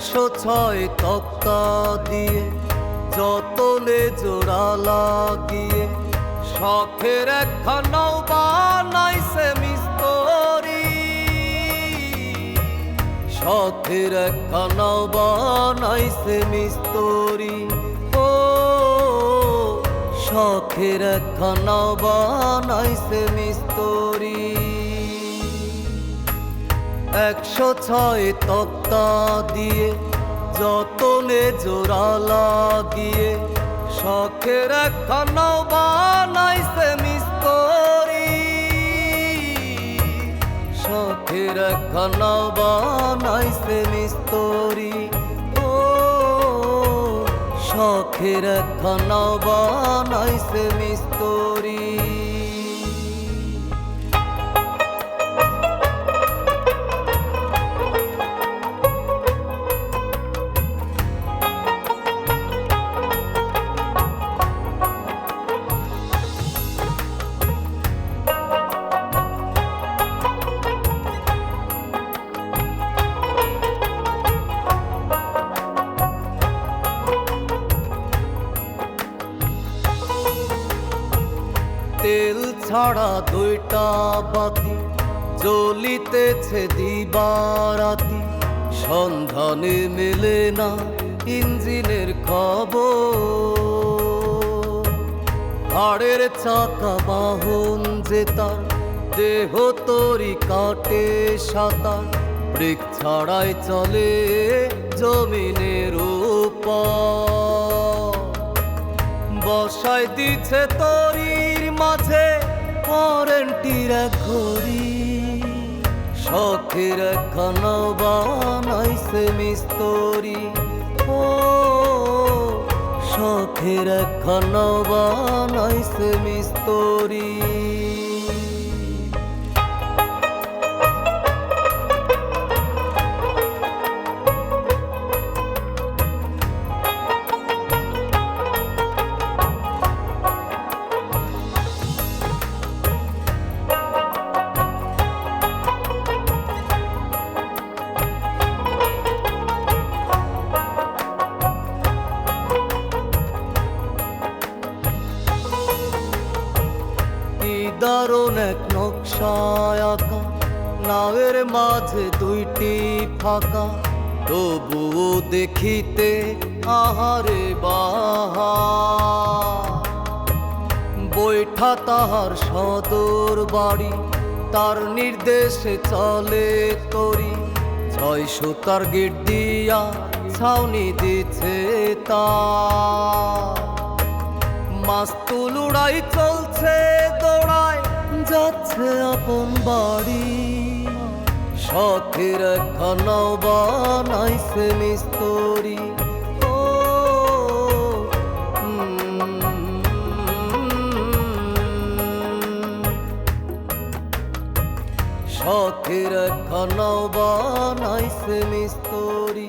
একশো ছয় তক্তা দিয়ে যতলে জোড়া লাগিয়ে শখের একখানাও বানাইছে মিস্তরি। শখের একখানাও বানাইছে মিস্তরি। ও, শখের একখানাও বানাইছে মিস্তরি। একশো ছয় তক্তা দিয়ে যতলে জোড়া লাগিয়ে, শখের একখানাও বানাইছে মিস্তরি। শখের একখানাও বানাইছে মিস্তরি। ও, শখের একখানাও বানাইছে মিস্তরি। তেল ছাড়া দুইটা বাতি জ্বলিতেছে দিবারাতি। সন্ধানে মেলে না ইঞ্জিনের খবর। হাড়ের চাকা বাহন যে তার, দেহ তরি কাটে সাঁতার। ব্রেক ছাড়াই চলে জমিনের উপর। বসাই দিছে তরির ওয়ারেন্টির করি শখের একখানা বানাইছে মিস্তরি। ও শখের একখানা বানাইছে মিস্তরি। দারুণ এক নকশায় আঁকা। নাওয়ের মাঝে দুইটি ফাঁকা। তবুও দেখিতে আহারে বাহা। বৈঠা তাহার সদর বাড়ি, তার নির্দেশে চলে তরি। ছয় সুতার গেট দিয়া ছাউনি দিছে তা মাস্তুল উড়াই চলছে দৌড়ায় যাচ্ছে আপন বাড়ি। শখের একখানাও বানাইছে মিস্তরি। ও উম, শখের একখানাও বানাইছে মিস্তরি।